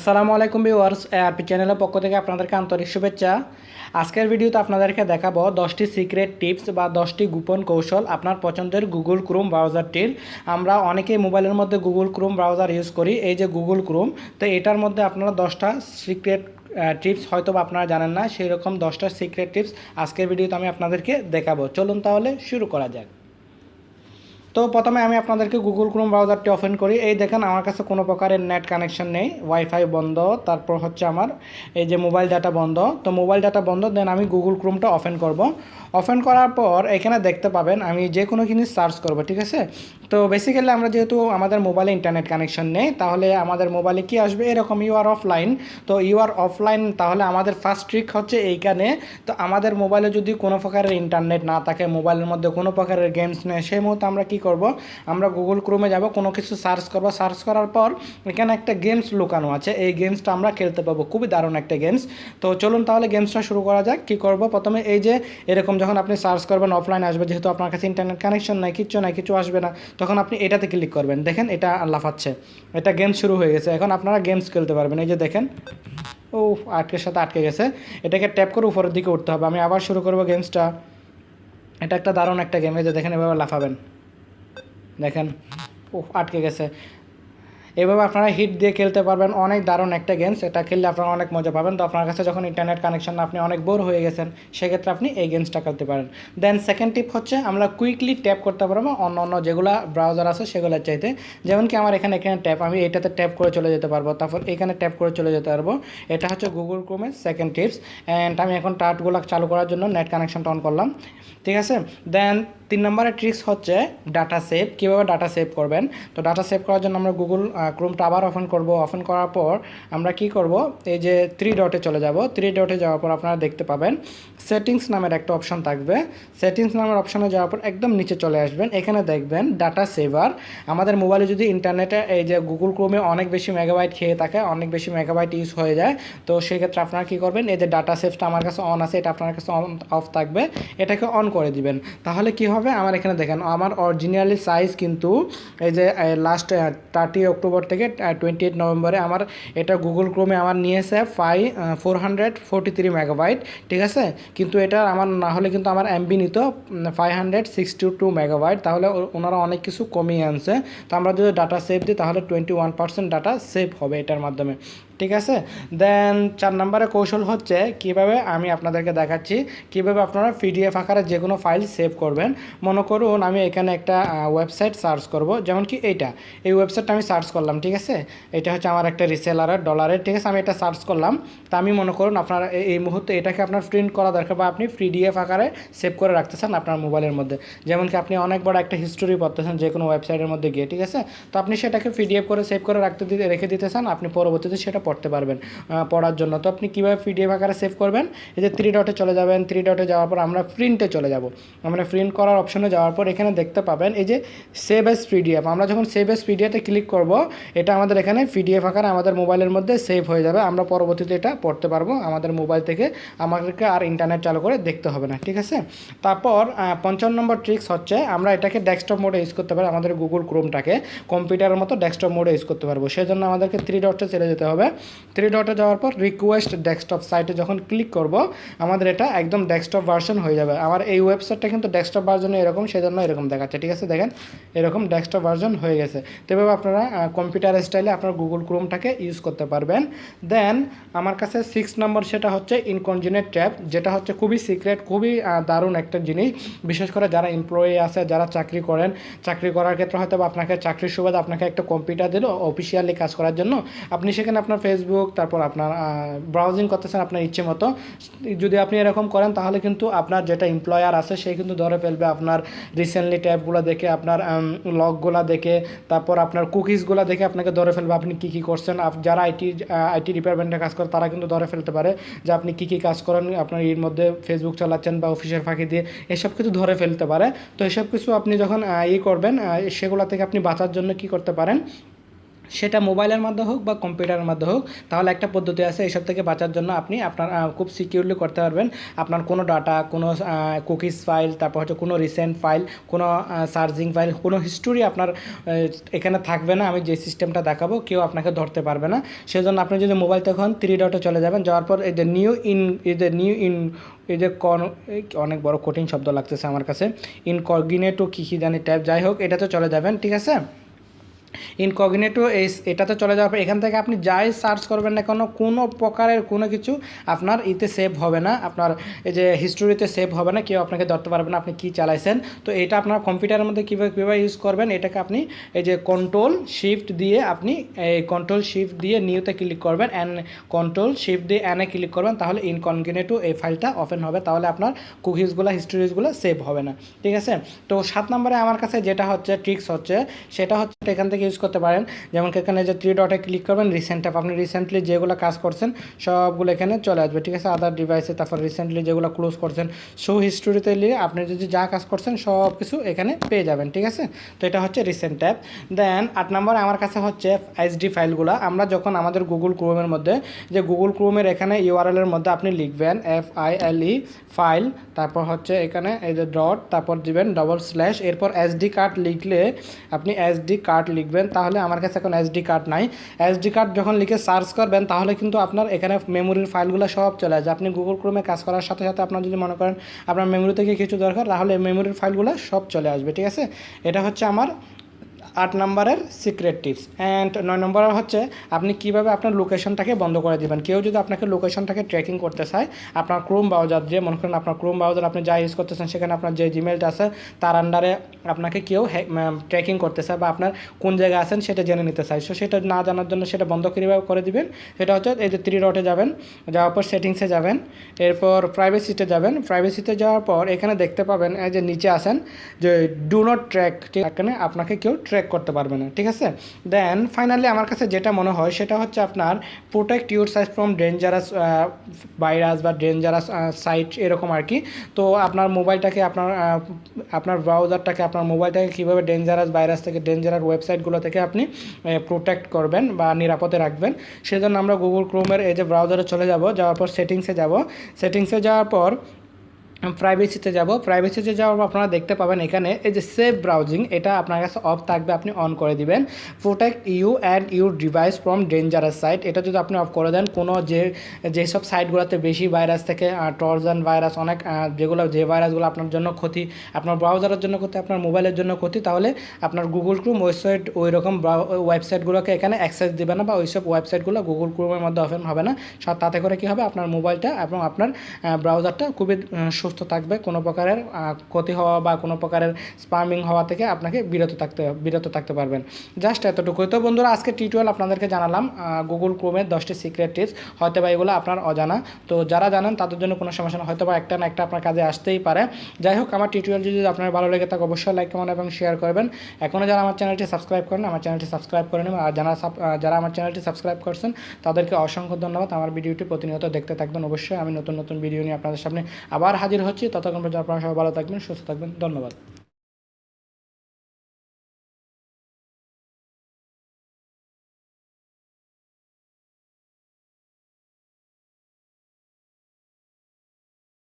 আসসালামু আলাইকুম viewers ARP চ্যানেলের পক্ষ থেকে আপনাদেরকে আন্তরিক শুভেচ্ছা। আজকের ভিডিওতে আপনাদেরকে দেখাবো দশটি সিক্রেট টিপস বা দশটি গোপন কৌশল আপনার পছন্দের গুগল ক্রোম ব্রাউজারটির। আমরা অনেকেই মোবাইলের মধ্যে গুগল ক্রোম ব্রাউজার ইউজ করি, এই যে গুগল ক্রোম, তো এটার মধ্যে আপনারা দশটা সিক্রেট টিপস হয়তো আপনারা জানেন না সেই রকম দশটা সিক্রেট টিপস আজকের ভিডিওতে আমি আপনাদেরকে দেখাবো। চলুন তাহলে শুরু করা যাক। তো প্রথমে আমি আপনাদেরকে গুগল ক্রোম ব্রাউজারটি ওপেন করি। এই দেখেন, আমার কাছে কোনো প্রকারের নেট কানেকশন নেই ওয়াইফাই বন্ধ, তারপর হচ্ছে আমার এই যে মোবাইল ডাটা বন্ধ। তো মোবাইল ডাটা বন্ধ দেন আমি গুগল ক্রোমটা ওপেন করব। ওপেন করার পর এখানে দেখতে পাবেন, আমি যে কোনো জিনিস সার্চ করব, ঠিক আছে? তো বেসিক্যালি আমরা যেহেতু আমাদের মোবাইলে ইন্টারনেট কানেকশন নেই, তাহলে আমাদের মোবাইলে কি আসবে? এরকম ইউ আর অফলাইন তো ইউ আর অফলাইন তাহলে আমাদের ফার্স্ট ট্রিক হচ্ছে এইখানে। তো আমাদের মোবাইলে যদি কোনো প্রকারের ইন্টারনেট না থাকে মোবাইলের মধ্যে কোনো প্রকারের গেমস নেই, সেই মুহূর্তে আমরা কি করব। আমরা গুগল ক্রোমে যাব, কোনো কিছু সার্চ করব। সার্চ করার পর এখানে একটা গেমস লুকানো আছে। এই গেমসটা আমরা খেলতে পাবো। খুবই দারুণ একটা গেমস তো চলুন তাহলে গেমসটা শুরু করা যাক। কী করব? প্রথমে এই যে এরকম যখন আপনি সার্চ করবেন অফলাইন আসবে, যেহেতু আপনার কাছে ইন্টারনেট কানেকশন নাই, কিচ্ছু নাই, কিছু আসবে না, তখন আপনি এটাতে ক্লিক করবেন। দেখেন, এটা লাফাচ্ছে এটা গেম শুরু হয়ে গেছে। এখন আপনারা গেমস খেলতে পারবেন। এই যে দেখেন ও আটকের সাথে আটকে গেছে। এটাকে ট্যাপ করে উপরের দিকে উঠতে হবে। আমি আবার শুরু করব গেমসটা এটা একটা দারুণ একটা গেম এই যে দেখেন, এভাবে লাফাবেন। দেখেন আটকে গেছে। এভাবে আপনারা হিট দিয়ে খেলতে পারবেন। অনেক দারুণ একটা গেমস এটা খেললে আপনারা অনেক মজা পাবেন। তো আপনার কাছে যখন ইন্টারনেট কানেকশন আপনি অনেক বোর হয়ে গেছেন, সেক্ষেত্রে আপনি এই গেমসটা খেলতে পারেন। দেন সেকেন্ড টিপ হচ্ছে, আমরা কুইকলি ট্যাপ করতে পারব। অন্য অন্য যেগুলো ব্রাউজার আছে, সেগুলোর চাইতে। যেমন কি আমার এখানে এখানে ট্যাপ আমি এটাতে ট্যাপ করে চলে যেতে পারব। তারপর এখানে ট্যাপ করে চলে যেতে পারব। এটা হচ্ছে গুগল ক্রোমের সেকেন্ড টিপস অ্যান্ড আমি এখন টার্টগুলো চালু করার জন্য নেট কানেকশনটা অন করলাম। ঠিক আছে? দেন তিন নম্বরের ট্রিক্স হচ্ছে ডাটা সেভ কীভাবে ডাটা সেভ করবেন? তো ডাটা সেভ করার জন্য আমরা গুগল ক্রোমটা আবার ওপেন করব। ওপেন করার পর আমরা কি করব? এই যে থ্রি ডটে চলে যাব। থ্রি ডটে যাওয়ার পর আপনারা দেখতে পাবেন সেটিংস নামের একটা অপশন থাকবে। সেটিংস নামের অপশনে যাওয়ার পর একদম নিচে চলে আসবেন। এখানে দেখবেন ডাটা সেভার আমাদের মোবাইলে যদি ইন্টারনেটে এই যে গুগল ক্রোমে অনেক বেশি মেগাবাইট খেয়ে থাকে, অনেক বেশি মেগাবাইট ইউজ হয়ে যায়, তো সেক্ষেত্রে আপনারা কী করবেন? এই যে ডাটা সেভটা আমার কাছে অন আছে, এটা আপনার কাছে অন অফ থাকবে। এটাকে অন করে দিবেন। তাহলে কি হবে? আমার এখানে দেখেন, আমার অরিজিনালি সাইজ কিন্তু এই যে লাস্ট থার্টি অক্টোবর থেকে টোয়েন্টি এইট নভেম্বরে আমার এটা গুগল ক্রোমে আমার নিয়েছে five four hundred forty three megabyte ঠিক আছে? কিন্তু এটা আমার না হলে কিন্তু আমার এমবি নিত five hundred sixty two megabyte তাহলে ওনারা অনেক কিছু কমিয়ে আনছে। তো আমরা যদি ডাটা সেভ দিই, তাহলে twenty one percent data save হবে এটার মাধ্যমে। ঠিক আছে? দেন চার নম্বরের কৌশল হচ্ছে কীভাবে আমি আপনাদেরকে দেখাচ্ছি, কীভাবে আপনারা পিডিএফ আকারে যে কোনো ফাইল সেভ করবেন। মনে করুন আমি এখানে একটা ওয়েবসাইট সার্চ করব, যেমন কি এইটা। এই ওয়েবসাইটটা আমি সার্চ করলাম, ঠিক আছে? এটা হচ্ছে আমার একটা রিসেলারের ডলারের ঠিক আছে? আমি এটা সার্চ করলাম। তা আমি মনে করুন আপনার এই মুহূর্তে এটাকে আপনার প্রিন্ট করা দরকার বা আপনি পিডিএফ আকারে সেভ করে রাখতে চান আপনার মোবাইলের মধ্যে। যেমন কি আপনি অনেক বড় একটা হিস্টোরি পড়তেছেন যে কোনো ওয়েবসাইটের মধ্যে গিয়ে, ঠিক আছে? তো আপনি সেটাকে পিডিএফ করে সেভ করে রাখতে দিতে রেখে দিতে চান, আপনি পরবর্তীতে সেটা পড়তে পারবেন পড়ার জন্য। তো আপনি কীভাবে পিডিএফ আকারে সেভ করবেন? এই যে থ্রি ডটে চলে যাবেন থ্রি ডটে যাওয়ার পর আমরা প্রিন্টে চলে যাব। আমরা প্রিন্ট করার অপশনে যাওয়ার পর এখানে দেখতে পাবেন, এই যে সেভ এস পিডিএফ আমরা যখন সেভ এস পিডিএফে ক্লিক করব, এটা আমাদের এখানে পিডিএফ আকারে আমাদের মোবাইলের মধ্যে সেভ হয়ে যাবে। আমরা পরবর্তীতে এটা পড়তে পারব, আমাদের মোবাইল থেকে আমাদেরকে আর ইন্টারনেট চালু করে দেখতে হবে না, ঠিক আছে? তারপর পঞ্চান্ন নম্বর ট্রিক্স হচ্ছে, আমরা এটাকে ডেস্কটপ মোডে ইউজ করতে পারি, আমাদের গুগল ক্রোমটাকে কম্পিউটারের মতো ডেস্কটপ মোডে ইউজ করতে পারব। সেজন্য আমাদেরকে থ্রি ডটে চলে যেতে হবে। থ্রি ডটে যাওয়ার পর রিকোয়েস্ট ডেস্কটপ সাইটে যখন ক্লিক করব, আমাদের এটা একদম ডেস্কটপ ভার্সন হয়ে যাবে। আমার এই ওয়েবসাইটটা কিন্তু ডেস্কটপ ভার্সনে এরকম, সেজন্য এরকম দেখাচ্ছে। ঠিক আছে? দেখেন, এরকম ডেস্কটপ ভার্সন হয়ে গেছে। তো এভাবে আপনারা কম্পিউটার স্টাইলে আপনার গুগল ক্রোমটাকে ইউজ করতে পারবেন। দেন আমার কাছে সিক্স নম্বর সেটা হচ্ছে ইনকনজিনেট ট্যাব যেটা হচ্ছে খুবই সিক্রেট খুবই দারুণ একটা জিনিস। বিশেষ করে যারা এমপ্লয়ি আছে, যারা চাকরি করেন, চাকরি করার ক্ষেত্রে হয়তো আপনাকে চাকরির সুবাদে আপনাকে একটা কম্পিউটার দিল অফিসিয়ালি কাজ করার জন্য। আপনি সেখানে আপনার ফেসবুক তারপর আপনার ব্রাউজিং করতেছেন আপনার ইচ্ছে মতো। যদি আপনি এরকম করেন, তাহলে কিন্তু আপনার যেটা এমপ্লয়ার আছে, সে কিন্তু ধরে ফেলবে আপনার রিসেন্টলি ট্যাবগুলো দেখে, আপনার লগগুলো দেখে, তারপর আপনার কুকিজগুলো দেখে আপনাকে ধরে ফেলবে আপনি কী কী করছেন। যারা আইটি আইটি ডিপার্টমেন্টে কাজ করে, তারা কিন্তু ধরে ফেলতে পারে যে আপনি কী কী কাজ করেন, আপনার এর মধ্যে ফেসবুক চালাচ্ছেন বা অফিসের ফাঁকি দিয়ে, এসব কিছু ধরে ফেলতে পারে। তো এসব কিছু আপনি যখন ই করবেন সেগুলো থেকে আপনি বাঁচার জন্য কি করতে পারেন? সেটা মোবাইলের মাধ্যমে হোক বা কম্পিউটারের মাধ্যমে হোক, তাহলে একটা পদ্ধতি আছে এইসব থেকে বাঁচার জন্য আপনি আপনার খুব সিকিউরলি করতে পারবেন। আপনার কোনো ডাটা কোনো কুকিজ ফাইল তারপর হচ্ছে কোনো রিসেন্ট ফাইল কোনো সার্জিং ফাইল কোনো হিস্টোরি আপনার এখানে থাকবে না। আমি যে সিস্টেমটা দেখাবো, কেউ আপনাকে ধরতে পারবে না। সেজন্য আপনি যদি মোবাইল তখন থ্রি ডটে চলে যাবেন। যাওয়ার পর এই যে নিউ ইন এই যে নিউ ইন এই যে কন অনেক বড় কঠিন শব্দ লাগতেছে আমার কাছে। ইনকগিনেটো কী কী জানি ট্যাব যাই হোক, এটাতে চলে যাবেন, ঠিক আছে? ইনকগিনেটো এই এটাতে চলে যাওয়ার পর এখান থেকে আপনি যাই সার্চ করবেন না কেন, কোনো প্রকারের কোনো কিছু আপনার ইতে সেভ হবে না। আপনার এই যে হিস্টোরিতে সেভ হবে না, কেউ আপনাকে ধরতে পারবে না আপনি কী চালাইছেন। তো এটা আপনার কম্পিউটারের মধ্যে কীভাবে কীভাবে ইউজ করবেন, এটাকে আপনি এই যে কন্ট্রোল শিফট দিয়ে আপনি এই কন্ট্রোল শিফট দিয়ে নিউতে ক্লিক করবেন অ্যান্ড কন্ট্রোল শিফট দিয়ে অ্যানে ক্লিক করবেন, তাহলে ইনকনগিনেটো এই ফাইলটা ওপেন হবে। তাহলে আপনার কুকিজগুলো হিস্টোরিজগুলো সেভ হবে না। ঠিক আছে? তো সাত নম্বরে আমার কাছে যেটা হচ্ছে ট্রিক্স হচ্ছে, সেটা হচ্ছে এখান থেকে ইউজ করতে পারেন। যেমন এখানে যে থ্রি ডটে ক্লিক করবেন রিসেন্ট অ্যাপ আপনি রিসেন্টলি যেগুলো কাজ করছেন, সবগুলো এখানে চলে আসবে, ঠিক আছে? আদার ডিভাইসে তারপর রিসেন্টলি যেগুলো ক্লোজ করছেন শো হিস্টোরিতে নিয়ে আপনি যদি যা কাজ করছেন সব কিছু এখানে পেয়ে যাবেন, ঠিক আছে? তো এটা হচ্ছে রিসেন্ট অ্যাপ দেন আট নম্বর আমার কাছে হচ্ছে এইচডি ফাইলগুলো আমরা যখন আমাদের গুগল ক্রোমের মধ্যে, যে গুগল ক্রোমের এখানে ইউআরএলের মধ্যে আপনি লিখবেন F I L E file তারপর হচ্ছে এখানে এই যে ডট তারপর দিবেন ডবল স্ল্যাশ এরপর এসডি কার্ড লিখলে আপনি এসডি কার্ড লিখবেন তাহলে আমার কাছে এখন এসডি কার্ড নাই। এসডি কার্ড যখন লিখে সার্চ করবেন, তাহলে কিন্তু আপনার এখানে মেমোরির ফাইলগুলো সব চলে আসবে। আপনি গুগল ক্রোমে কাজ করার সাথে সাথে আপনার যদি মনে করেন আপনার মেমোরি থেকে কিছু দরকার, তাহলে মেমোরির ফাইলগুলো সব চলে আসবে, ঠিক আছে? এটা হচ্ছে আমার আট নম্বরের সিক্রেট টিপস অ্যান্ড নয় নম্বরের হচ্ছে, আপনি কীভাবে আপনার লোকেশনটাকে বন্ধ করে দিবেন? কেউ যদি আপনাকে লোকেশনটাকে ট্র্যাকিং করতে চায়, আপনার ক্রোম ব্রাউজার দিয়ে, মনে করেন আপনার ক্রোম ব্রাউজার আপনি যা ইউজ করতেছেন, সেখানে আপনার যে জিমেলটা আছে, তার আন্ডারে আপনাকে কেউ ট্র্যাকিং করতে চায় বা আপনার কোন জায়গায় আছেন সেটা জেনে নিতে চায়। সো সেটা না জানার জন্য সেটা বন্ধ কীভাবে করে দিবেন। সেটা হচ্ছে এই যে থ্রি ডটে যাবেন, যাওয়ার পর সেটিংসে যাবেন, এরপর প্রাইভেসিতে যাবেন। প্রাইভেসিতে যাওয়ার পর এখানে দেখতে পাবেন, এই যে নিচে আসেন যে ডু নট ট্র্যাক এখানে আপনাকে কেউ ট্র্যাক করতে পারবে না, ঠিক আছে? দেন ফাইনালি আমার কাছে যেটা মনে হয়, সেটা হচ্ছে আপনার protect your size from dangerous virus বা ডেঞ্জারাস সাইট এরকম আর কি। তো আপনার মোবাইলটাকে, আপনার আপনার ব্রাউজারটাকে আপনার মোবাইলটাকে কীভাবে ডেঞ্জারাস ভাইরাস থেকে ডেঞ্জারাস ওয়েবসাইটগুলো থেকে আপনি প্রোটেক্ট করবেন বা নিরাপদে রাখবেন, সেজন্য আমরা গুগল ক্রোমের এই যে ব্রাউজারে চলে যাব, যাওয়ার পর সেটিংসে যাব। সেটিংসে যাওয়ার পর প্রাইভেসিতে যাব। প্রাইভেসিতে যাওয়ার আপনারা দেখতে পাবেন এখানে, এই যে সেভ ব্রাউজিং এটা আপনার কাছে অফ থাকবে, আপনি অন করে দিবেন। Protect you and your device from dangerous site এটা যদি আপনি অফ করে দেন, কোনো যে, যেসব সাইটগুলোতে বেশি ভাইরাস থেকে টর্জন ভাইরাস অনেক যেগুলো, যে ভাইরাসগুলো আপনার জন্য ক্ষতি, আপনার ব্রাউজারের জন্য ক্ষতি, আপনার মোবাইলের জন্য ক্ষতি, তাহলে আপনার গুগল ক্রোম ওয়েবসাইট ওই রকম ওয়েবসাইটগুলোকে এখানে অ্যাক্সেস দেবে না বা ওইসব ওয়েবসাইটগুলো গুগল ক্রোমের মধ্যে অফেন হবে না। তাতে করে কী হবে? আপনার মোবাইলটা এবং আপনার ব্রাউজারটা খুবই সুস্থ থাকবে কোনো প্রকারের ক্ষতি হওয়া বা কোনো প্রকারের স্পামিং হওয়া থেকে আপনাকে বিরত থাকতে বিরত থাকতে পারবেন। জাস্ট এতটুকুই। তো বন্ধুরা, আজকে টিউটোরিয়াল আপনাদেরকে জানালাম গুগল ক্রোমের দশটি সিক্রেট টিপস হয়তো বা এগুলো আপনার অজানা। তো যারা জানেন, তাদের জন্য কোনো সমস্যা হয়তো বা একটা না একটা আপনার কাজে আসতেই পারে। যাই হোক, আমার টিউটোরিয়াল যদি আপনার ভালো লেগে থাকে, অবশ্যই লাইক কমেন্ট এবং শেয়ার করবেন। এখনও যারা আমার চ্যানেলটি সাবস্ক্রাইব করেন, আমার চ্যানেলটি সাবস্ক্রাইব করে নেবেন। আর যারা যারা আমার চ্যানেলটি সাবস্ক্রাইব করছেন, তাদেরকে অসংখ্য ধন্যবাদ। আমার ভিডিওটি প্রতিনিয়ত দেখতে থাকবেন। অবশ্যই আমি নতুন নতুন ভিডিও নিয়ে আপনাদের সামনে আবার হাজির হচ্ছি ততক্ষণ পর্যন্ত আপনারা সবাই ভালো থাকবেন সুস্থ থাকবেন। ধন্যবাদ।